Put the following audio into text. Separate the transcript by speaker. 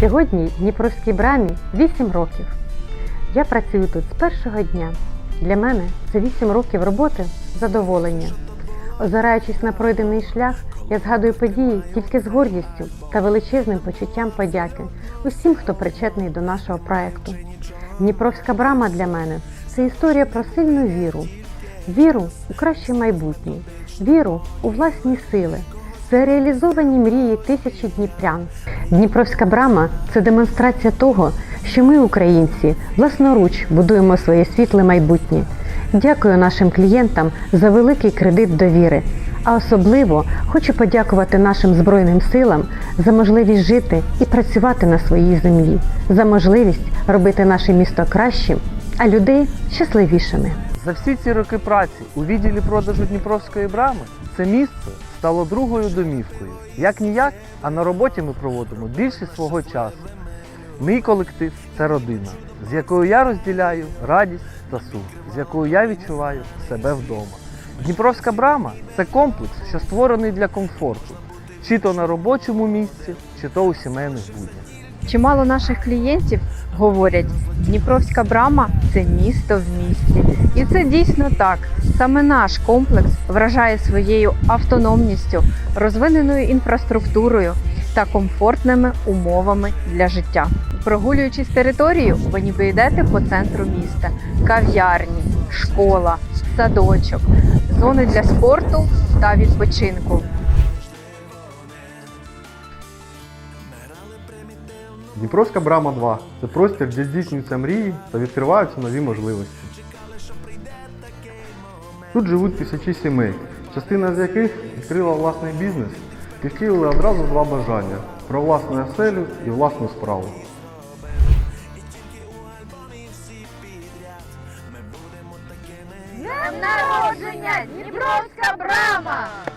Speaker 1: Сьогодні Дніпровській брамі 8 років. Я працюю тут з першого дня. Для мене це 8 років роботи задоволення. Озираючись на пройдений шлях, я згадую події тільки з гордістю та величезним почуттям подяки усім, хто причетний до нашого проекту. Дніпровська брама для мене це історія про сильну віру, віру у краще майбутнє, віру у власні сили. Це реалізовані мрії тисячі дніпрян. Дніпровська брама це демонстрація того, що ми, українці, власноруч будуємо своє світле майбутнє. Дякую нашим клієнтам за великий кредит довіри. А особливо хочу подякувати нашим Збройним силам за можливість жити і працювати на своїй землі, за можливість робити наше місто кращим, а людей щасливішими.
Speaker 2: За всі ці роки праці у відділі продажу Дніпровської брами це місце стало другою домівкою. Як ніяк, а на роботі ми проводимо більше свого часу. Мій колектив це родина, з якою я розділяю радість та сум, з якою я відчуваю себе вдома. Дніпровська брама це комплекс, що створений для комфорту, чи то на робочому місці, чи то у сімейних буднях.
Speaker 3: Чимало наших клієнтів говорять, Дніпровська брама це місто в місті. І це дійсно так. Саме наш комплекс вражає своєю автономністю, розвиненою інфраструктурою та комфортними умовами для життя. Прогулюючись територію, ви ніби йдете по центру міста, кав'ярні, школа, садочок, зони для спорту та відпочинку.
Speaker 4: Дніпровська брама 2 це простір, де здійснюються мрії та відкриваються нові можливості. Тут живуть тисячі сімей, частина з яких відкрила власний бізнес і втілили одразу два бажання про власну оселю і власну справу.
Speaker 5: Днем народження Дніпровська брама!